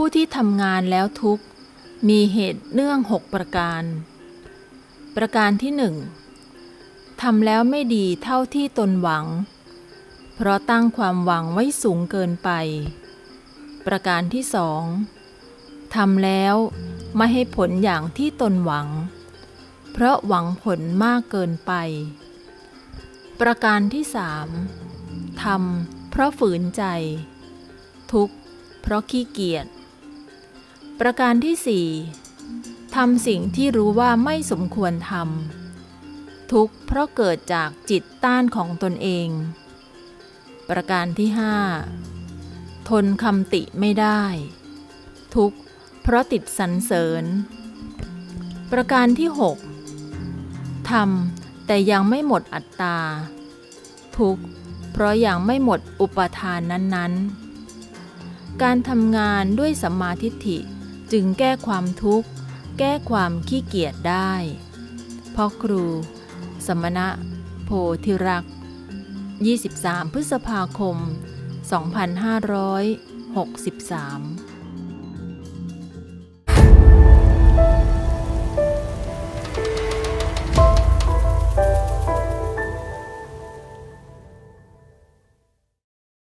ผู้ที่ทำงานแล้วทุกข์ มีเหตุเนื่องหกประการ ประการที่หนึ่งทำแล้วไม่ดีเท่าที่ตนหวัง เพราะตั้งความหวังไว้สูงเกินไป ประการที่สองทำแล้วไม่ให้ผลอย่างที่ตนหวัง เพราะหวังผลมากเกินไป ประการที่สามทำเพราะฝืนใจ ทุกข์เพราะขี้เกียจ ประการที่สี่ทำสิ่งที่รู้ว่าไม่สมควรทำทุกข์เพราะเกิดจากจิตต้านของตนเอง ประการที่ห้าทนคำติไม่ได้ ทุกข์เพราะติดสรรเสริญ ประการที่หกทำแต่ยังไม่หมดอัตตา ทุกข์เพราะยังไม่หมดอุปทานนั้นๆ การทำงานด้วยสัมมาทิฏฐิ จึงแก้ความทุกข์ แก้ความขี้เกียจได้พ่อครู สมณะ โพธิรัก 23 พฤษภาคม 2563